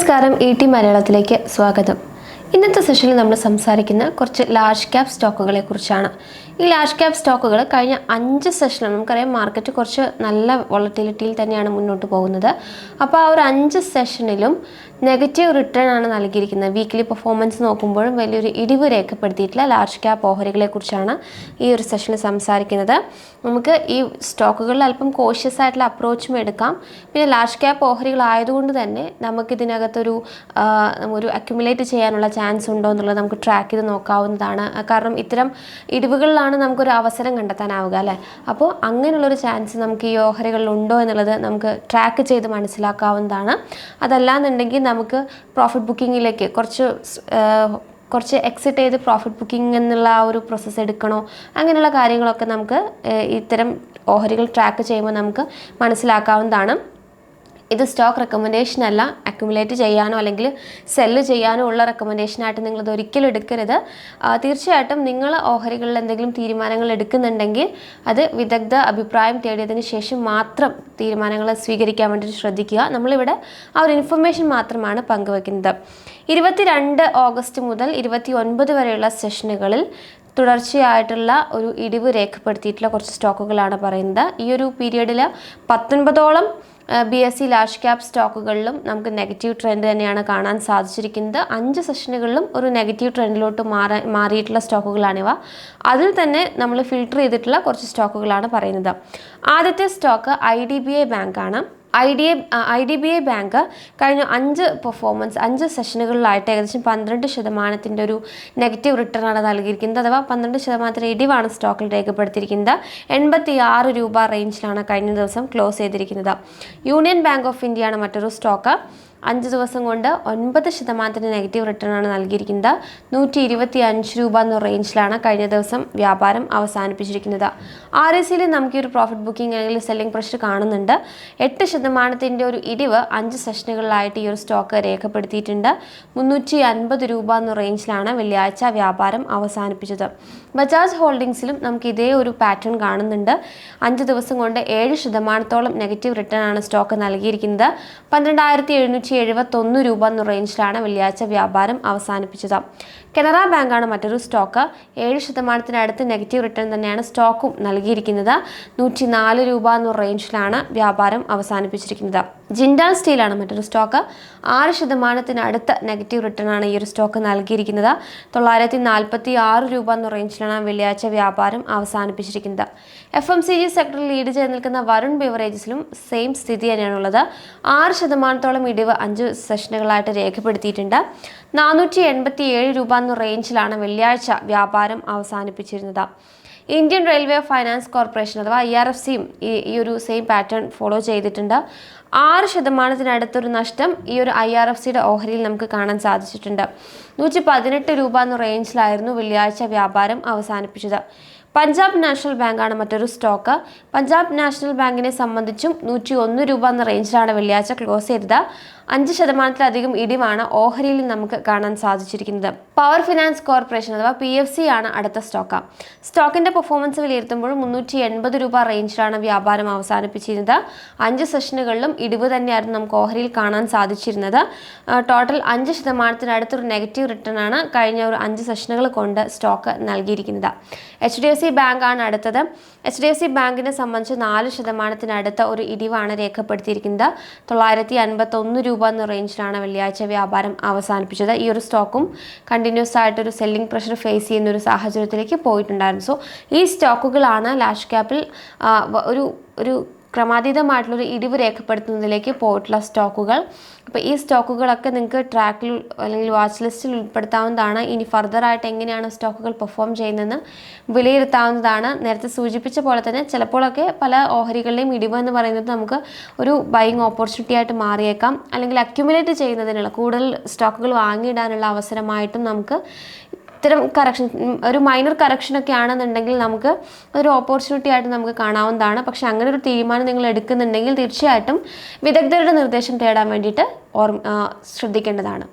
നമസ്കാരം E T മലയാളത്തിലേക്ക് സ്വാഗതം. ഇന്നത്തെ സെഷനിൽ നമ്മൾ സംസാരിക്കുന്ന കുറച്ച് ലാർജ് ക്യാപ് സ്റ്റോക്കുകളെ കുറിച്ചാണ്. ഈ ലാർജ് ക്യാപ് സ്റ്റോക്കുകൾ കഴിഞ്ഞ അഞ്ച് സെഷനിൽ നമുക്കറിയാം മാർക്കറ്റ് കുറച്ച് നല്ല വോളറ്റിലിറ്റിയിൽ തന്നെയാണ് മുന്നോട്ട് പോകുന്നത്. അപ്പോൾ ആ ഒരു അഞ്ച് സെഷനിലും നെഗറ്റീവ് റിട്ടേൺ ആണ് നൽകിയിരിക്കുന്നത്. വീക്ക്ലി പെർഫോമൻസ് നോക്കുമ്പോഴും വലിയൊരു ഇടിവ് രേഖപ്പെടുത്തിയിട്ടില്ല ലാർജ് ക്യാപ് ഓഹരികളെ കുറിച്ചാണ് ഈ ഒരു സെഷനിൽ സംസാരിക്കുന്നത്. നമുക്ക് ഈ സ്റ്റോക്കുകളിൽ അല്പം കോഷ്യസ് ആയിട്ടുള്ള അപ്രോച്ചും എടുക്കാം. പിന്നെ ലാർജ് ക്യാപ്പ് ഓഹരികളായതുകൊണ്ട് തന്നെ നമുക്ക് ഇതിനകത്തൊരു ഒരു അക്യുമുലേറ്റ് ചെയ്യാനുള്ള ചാൻസ് ഉണ്ടോ എന്നുള്ളത് നമുക്ക് ട്രാക്ക് ചെയ്ത് നോക്കാവുന്നതാണ്. കാരണം ഇത്തരം ഇടിവുകളിലാണ് നമുക്കൊരു അവസരം കണ്ടെത്താനാവുക അല്ലേ? അപ്പോൾ അങ്ങനെയുള്ളൊരു ചാൻസ് നമുക്ക് ഈ ഓഹരികളിൽ ഉണ്ടോ എന്നുള്ളത് നമുക്ക് ട്രാക്ക് ചെയ്ത് മനസ്സിലാക്കാവുന്നതാണ്. അതല്ലാന്നുണ്ടെങ്കിൽ നമുക്ക് പ്രോഫിറ്റ് ബുക്കിങ്ങിലേക്ക് കുറച്ച് കുറച്ച് എക്സിറ്റ് ചെയ്ത് പ്രോഫിറ്റ് ബുക്കിംഗ് എന്നുള്ള ആ ഒരു പ്രോസസ്സ് എടുക്കണോ? അങ്ങനെയുള്ള കാര്യങ്ങളൊക്കെ നമുക്ക് ഇത്തരം ഓഹരികൾ ട്രാക്ക് ചെയ്യുമ്പോൾ നമുക്ക് മനസ്സിലാക്കാവുന്നതാണ്. ഇത് സ്റ്റോക്ക് റെക്കമെൻഡേഷൻ അല്ല അക്യുമുലേറ്റ് ചെയ്യാനോ അല്ലെങ്കിൽ സെല്ല് ചെയ്യാനോ ഉള്ള റെക്കമെൻഡേഷനായിട്ട് നിങ്ങളിത് ഒരിക്കലും എടുക്കരുത്. തീർച്ചയായിട്ടും നിങ്ങൾ ഓഹരികളിൽ എന്തെങ്കിലും തീരുമാനങ്ങൾ എടുക്കുന്നുണ്ടെങ്കിൽ അത് വിദഗ്ധ അഭിപ്രായം തേടിയതിന് ശേഷം മാത്രം തീരുമാനങ്ങൾ സ്വീകരിക്കാൻ വേണ്ടിയിട്ട് ശ്രദ്ധിക്കുക. നമ്മളിവിടെ ആ ഒരു ഇൻഫർമേഷൻ മാത്രമാണ് പങ്കുവെക്കുന്നത്. ഇരുപത്തിരണ്ട് ഓഗസ്റ്റ് മുതൽ ഇരുപത്തി ഒൻപത് വരെയുള്ള സെഷനുകളിൽ തുടർച്ചയായിട്ടുള്ള ഒരു ഇടിവ് രേഖപ്പെടുത്തിയിട്ടുള്ള കുറച്ച് സ്റ്റോക്കുകളാണ് പറയുന്നത്. ഈ ഒരു പീരീഡിൽ പത്തൊൻപതോളം B S C large cap സ്റ്റോക്കുകളിലും നമുക്ക് നെഗറ്റീവ് ട്രെൻഡ് തന്നെയാണ് കാണാൻ സാധിച്ചിരിക്കുന്നത്. അഞ്ച് സെഷനുകളിലും ഒരു നെഗറ്റീവ് ട്രെൻഡിലോട്ട് മാറാ മാറിയിട്ടുള്ള സ്റ്റോക്കുകളാണിവ അതിൽ തന്നെ നമ്മൾ ഫിൽട്ടർ ചെയ്തിട്ടുള്ള കുറച്ച് സ്റ്റോക്കുകളാണ് പറയുന്നത്. ആദ്യത്തെ stock I D B I ബാങ്കാണ് I D A I D B I bank കഴിഞ്ഞ അഞ്ച് പെർഫോമൻസ് അഞ്ച് സെഷനുകളിലായിട്ട് ഏകദേശം പന്ത്രണ്ട് ശതമാനത്തിന്റെ ഒരു നെഗറ്റീവ് റിട്ടേൺ ആണ് നൽകിയിരിക്കുന്നത്. അഥവാ പന്ത്രണ്ട് ശതമാനത്തിന് ഇടിവാണ് സ്റ്റോക്കിൽ രേഖപ്പെടുത്തിയിരിക്കുന്നത്. എൺപത്തി ആറ് രൂപ റേഞ്ചിലാണ് കഴിഞ്ഞ ദിവസം ക്ലോസ് ചെയ്തിരിക്കുന്നത്. യൂണിയൻ ബാങ്ക് ഓഫ് ഇന്ത്യയാണ് മറ്റൊരു സ്റ്റോക്ക് അഞ്ച് ദിവസം കൊണ്ട് ഒൻപത് ശതമാനത്തിന് നെഗറ്റീവ് റിട്ടേൺ ആണ് നൽകിയിരിക്കുന്നത്. നൂറ്റി ഇരുപത്തി അഞ്ച് രൂപ എന്ന റേഞ്ചിലാണ് കഴിഞ്ഞ ദിവസം വ്യാപാരം അവസാനിപ്പിച്ചിരിക്കുന്നത്. ആർ എസ് സിയിൽ നമുക്ക് ഒരു പ്രോഫിറ്റ് ബുക്കിംഗ് അല്ലെങ്കിൽ സെല്ലിംഗ് പ്രഷർ കാണുന്നുണ്ട്. എട്ട് ശതമാനത്തിന്റെ ഒരു ഇടിവ് അഞ്ച് സെഷനുകളിലായിട്ട് ഈ ഒരു സ്റ്റോക്ക് രേഖപ്പെടുത്തിയിട്ടുണ്ട്. മുന്നൂറ്റി അൻപത് രൂപ എന്ന റേഞ്ചിലാണ് വെള്ളിയാഴ്ച വ്യാപാരം അവസാനിപ്പിച്ചത്. ബജാജ് ഹോൾഡിംഗ്സിലും നമുക്ക് ഇതേ ഒരു പാറ്റേൺ കാണുന്നുണ്ട്. അഞ്ച് ദിവസം കൊണ്ട് ഏഴ് ശതമാനത്തോളം നെഗറ്റീവ് റിട്ടേൺ ആണ് സ്റ്റോക്ക് നൽകിയിരിക്കുന്നത്. പന്ത്രണ്ടായിരത്തി എഴുന്നൂറ്റി എഴുപത്തൊന്ന് രൂപ എന്ന റേഞ്ചിലാണ് വെള്ളിയാഴ്ച വ്യാപാരം അവസാനിപ്പിച്ചത്. കനറ ബാങ്കാണ് മറ്റൊരു സ്റ്റോക്ക് ഏഴ് ശതമാനത്തിനടുത്ത് നെഗറ്റീവ് റിട്ടേൺ തന്നെയാണ് സ്റ്റോക്കും നൽകിയിരിക്കുന്നത്. നൂറ്റി നാല് രൂപ എന്ന റേഞ്ചിലാണ് വ്യാപാരം അവസാനിപ്പിച്ചിരിക്കുന്നത്. ജിൻഡാൽ സ്റ്റീലാണ് മറ്റൊരു സ്റ്റോക്ക്. ആറ് ശതമാനത്തിനടുത്ത് നെഗറ്റീവ് റിട്ടേൺ ആണ് ഈ ഒരു സ്റ്റോക്ക് നൽകിയിരിക്കുന്നത്. തൊള്ളായിരത്തി നാൽപ്പത്തി ആറ് രൂപ എന്ന റേഞ്ചിലാണ് വെള്ളിയാഴ്ച വ്യാപാരം അവസാനിപ്പിച്ചിരിക്കുന്നത്. എഫ് എം സി ജി സെക്ടറിൽ ലീഡ് ചെയ്ത് നിൽക്കുന്ന വരുൺ ബിവറേജസിലും സെയിം സ്ഥിതി തന്നെയാണുള്ളത് ആറ് ശതമാനത്തോളം ഇടിവ് അഞ്ച് സെഷനുകളായിട്ട് രേഖപ്പെടുത്തിയിട്ടുണ്ട്. നാനൂറ്റി എൺപത്തി ഏഴ് രൂപ എന്ന റേഞ്ചിലാണ് വെള്ളിയാഴ്ച വ്യാപാരം അവസാനിപ്പിച്ചിരുന്നത്. ഇന്ത്യൻ റെയിൽവേ ഫൈനാൻസ് കോർപ്പറേഷൻ അഥവാ ഐ ആർ എഫ് സിയും ഈ ഒരു സെയിം പാറ്റേൺ ഫോളോ ചെയ്തിട്ടുണ്ട്. ആറ് ശതമാനത്തിനടുത്തൊരു നഷ്ടം ഈ ഒരു ഐ ആർ എഫ് സിയുടെ ഓഹരിയിൽ നമുക്ക് കാണാൻ സാധിച്ചിട്ടുണ്ട്. നൂറ്റി പതിനെട്ട് രൂപ എന്ന റേഞ്ചിലായിരുന്നു വെള്ളിയാഴ്ച വ്യാപാരം അവസാനിപ്പിച്ചത്. പഞ്ചാബ് നാഷണൽ ബാങ്കാണ് മറ്റൊരു സ്റ്റോക്ക്. പഞ്ചാബ് നാഷണൽ ബാങ്കിനെ സംബന്ധിച്ചും നൂറ്റി ഒന്ന് രൂപ എന്ന റേഞ്ചിലാണ് വെള്ളിയാഴ്ച ക്ലോസ് ചെയ്തത്. അഞ്ച് ശതമാനത്തിലധികം ഇടിവാണ് ഓഹരിയിൽ നമുക്ക് കാണാൻ സാധിച്ചിരിക്കുന്നത്. പവർ ഫിനാൻസ് കോർപ്പറേഷൻ അഥവാ പി എഫ് സി ആണ് അടുത്ത സ്റ്റോക്ക്. സ്റ്റോക്കിന്റെ പെർഫോമൻസ് വിലയിരുത്തുമ്പോൾ മുന്നൂറ്റി എൺപത് രൂപ റേഞ്ചിലാണ് വ്യാപാരം അവസാനിപ്പിച്ചിരുന്നത്. അഞ്ച് സെഷനുകളിലും ഇടിവ് തന്നെയായിരുന്നു നമുക്ക് ഓഹരിയിൽ കാണാൻ സാധിച്ചിരുന്നത്. ടോട്ടൽ അഞ്ച് ശതമാനത്തിനടുത്തൊരു നെഗറ്റീവ് റിട്ടേൺ ആണ് കഴിഞ്ഞ ഒരു അഞ്ച് സെഷനുകൾ കൊണ്ട് സ്റ്റോക്ക് നൽകിയിരിക്കുന്നത്. H D F C bank ആണ് അടുത്തത്. എച്ച് ഡി എഫ് സി ബാങ്കിനെ സംബന്ധിച്ച് നാല് ശതമാനത്തിനടുത്ത ഒരു ഇടിവാണ് രേഖപ്പെടുത്തിയിരിക്കുന്നത്. തൊള്ളായിരത്തി അൻപത്തി ഒന്ന് രൂപ എന്ന റേഞ്ചിലാണ് വെള്ളിയാഴ്ച വ്യാപാരം അവസാനിപ്പിച്ചത്. ഈ ഒരു സ്റ്റോക്കും കണ്ടിന്യൂസ് ആയിട്ട് ഒരു സെല്ലിംഗ് പ്രഷർ ഫേസ് ചെയ്യുന്ന ഒരു സാഹചര്യത്തിലേക്ക് പോയിട്ടുണ്ടായിരുന്നു. സോ ഈ സ്റ്റോക്കുകളാണ് ലാഷ് ക്യാപ്പിൽ ഒരു ഒരു ക്രമാതീതമായിട്ടുള്ളൊരു ഇടിവ് രേഖപ്പെടുത്തുന്നതിലേക്ക് പോയിട്ടുള്ള സ്റ്റോക്കുകൾ. അപ്പോൾ ഈ സ്റ്റോക്കുകളൊക്കെ നിങ്ങൾക്ക് ട്രാക്കിൽ അല്ലെങ്കിൽ വാച്ച് ലിസ്റ്റിൽ ഉൾപ്പെടുത്താവുന്നതാണ്. ഇനി ഫർദർ ആയിട്ട് എങ്ങനെയാണ് സ്റ്റോക്കുകൾ പെർഫോം ചെയ്യുന്നതെന്ന് വിലയിരുത്താവുന്നതാണ്. നേരത്തെ സൂചിപ്പിച്ച പോലെ തന്നെ ചിലപ്പോഴൊക്കെ പല ഓഹരികളുടെയും ഇടിവ് എന്ന് പറയുന്നത് നമുക്ക് ഒരു ബൈങ് ഓപ്പർച്യൂണിറ്റി ആയിട്ട് മാറിയേക്കാം. അല്ലെങ്കിൽ അക്യുമുലേറ്റ് ചെയ്യുന്നതിനുള്ള കൂടുതൽ സ്റ്റോക്കുകൾ വാങ്ങിയിടാനുള്ള അവസരമായിട്ടും നമുക്ക് ഇത്തരം കറക്ഷൻ ഒരു മൈനർ കറക്ഷനൊക്കെ ആണെന്നുണ്ടെങ്കിൽ നമുക്ക് ഒരു ഓപ്പർച്യൂണിറ്റി ആയിട്ട് നമുക്ക് കാണാവുന്നതാണ്. പക്ഷെ അങ്ങനെ ഒരു തീരുമാനം നിങ്ങൾ എടുക്കുന്നുണ്ടെങ്കിൽ തീർച്ചയായിട്ടും വിദഗ്ധരുടെ നിർദ്ദേശം തേടാൻ വേണ്ടിയിട്ട് ഓർമ്മ ശ്രദ്ധിക്കേണ്ടതാണ്.